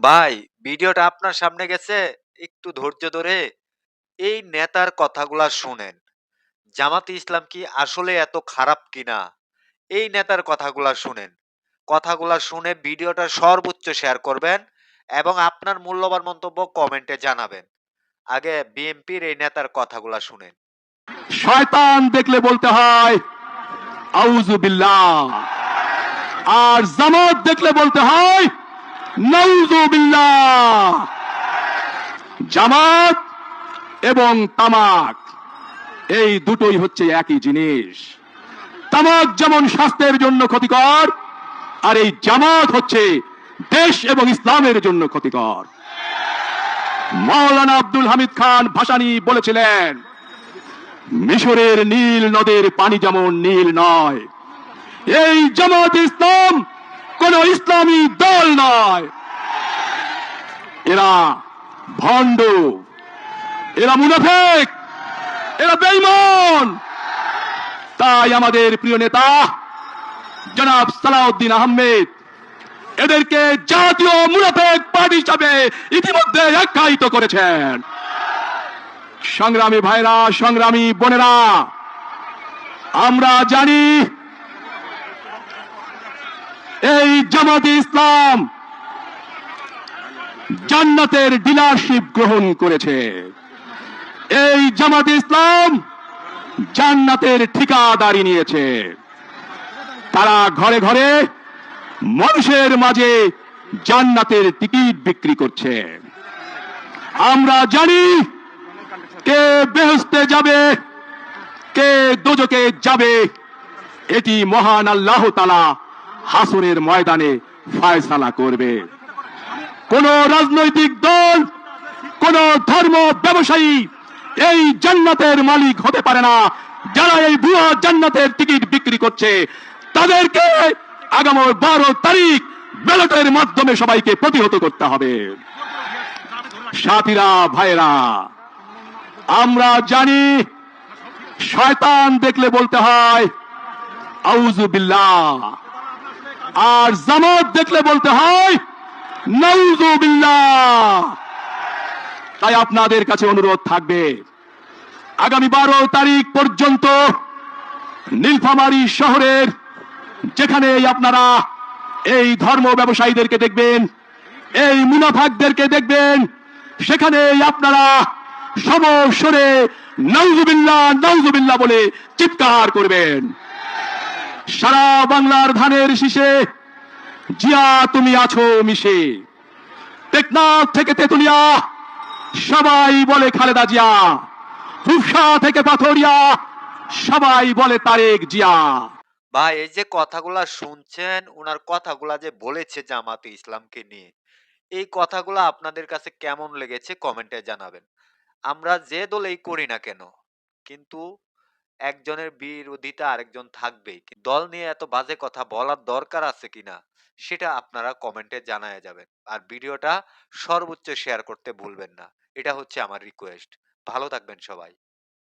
ভাই, ভিডিওটা আপনার সামনে গেছে, একটু ধৈর্য ধরে। এই নেতার কথাগুলা শুনেন। জামাতে ইসলাম কি আসলে এত খারাপ কিনা? এই নেতার কথাগুলা শুনেন। কথাগুলা শুনে ভিডিওটা সর্বোচ্চ শেয়ার করবেন এবং আপনার মূল্যবান মন্তব্য কমেন্টে জানাবেন। আগে বিএনপির এই নেতার কথাগুলা শুনেন। শয়তান দেখলে বলতে হয় আর জামাত দেখলে বলতে হয় জামাত এবং তামাক, এই দুটোই হচ্ছে একই জিনিস। তামাক যেমন স্বাস্থ্যের জন্য ক্ষতিকর, আর এই জামাত হচ্ছে দেশ এবং ইসলামের জন্য ক্ষতিকর। মাওলানা আব্দুল হামিদ খান ভাসানি বলেছিলেন, মিশরের নীল নদের পানি যেমন নীল নয়, এই জামাত ইসলাম কোন ইসলামী দল নয়। এরা ভণ্ড। এরা মুনাফেক। এরা বেঈমান। তাই আমাদের প্রিয় নেতা, জনাব সালাউদ্দিন আহমেদ, এদেরকে জাতীয় মুনাফেক পার্টি হিসাবে ইতিমধ্যে আখ্যায়িত করেছেন। সংগ্রামী ভাইরা, সংগ্রামী বোনেরা, আমরা জানি এই জামাতে ইসলাম জান্নাতের ডিলারশিপ গ্রহণ করেছে। এই জামাতে ইসলাম জান্নাতের ঠিকাদারি নিয়েছে। তারা ঘরে ঘরে মানুষের মাঝে জান্নাতের টিকিট বিক্রি করছে। আমরা জানি কে বেহস্তে যাবে, কে দোজকে যাবে, এটি মহান আল্লাহ তালা হাসুরের ময়দানে ফয়সালা করবে। কোন রাজনৈতিক দল, কোন ধর্ম ব্যবসায়ী এই জান্নাতের মালিক হতে পারে না। যারা এই ভুয়া জান্নাতের টিকিট বিক্রি করছে, তাদেরকে আগামী বারো তারিখ ব্যালটের মাধ্যমে সবাইকে প্রতিহত করতে হবে। সাথীরা ভাইরা আমরা জানি শয়তান দেখলে বলতে হয় আউজুবিল্লাহ আর জামাত দেখলে বলতে হয় তাই আপনাদের কাছে অনুরোধ থাকবে, আগামী বারো তারিখ পর্যন্ত নীলফামারী শহরের যেখানে আপনারা এই ধর্ম ব্যবসায়ীদেরকে দেখবেন, এই মুনাফাকদেরকে দেখবেন সেখানে আপনারা সমস্বরে নৌজুবিল্লাহ নৌজুবিল্লাহ বলে চিৎকার করবেন। সারা বাংলার ধানের শীষে জিয়া তুমি আছো মিশে। টেকনাফ থেকে তেতুলিয়া, সবাই বলে খালেদা জিয়া। রূপসা থেকে পাথরিয়া, সবাই বলে তারেক জিয়া। ভাই, এই যে কথাগুলা শুনছেন ওনার কথাগুলা যে বলেছে জামাতে ইসলামকে নিয়ে, এই কথাগুলা আপনাদের কাছে কেমন লেগেছে কমেন্টে জানাবেন। আমরা যে দলেই করি না কেন, কিন্তু একজনের বিরোধিতা আরেকজন থাকবেই। দল নিয়ে এত বাজে কথা বলার দরকার আছে কিনা, সেটা আপনারা কমেন্টে জানায় যাবেন। আর ভিডিওটা সর্বোচ্চ শেয়ার করতে ভুলবেন না। এটা হচ্ছে আমার রিকোয়েস্ট ভালো থাকবেন সবাই।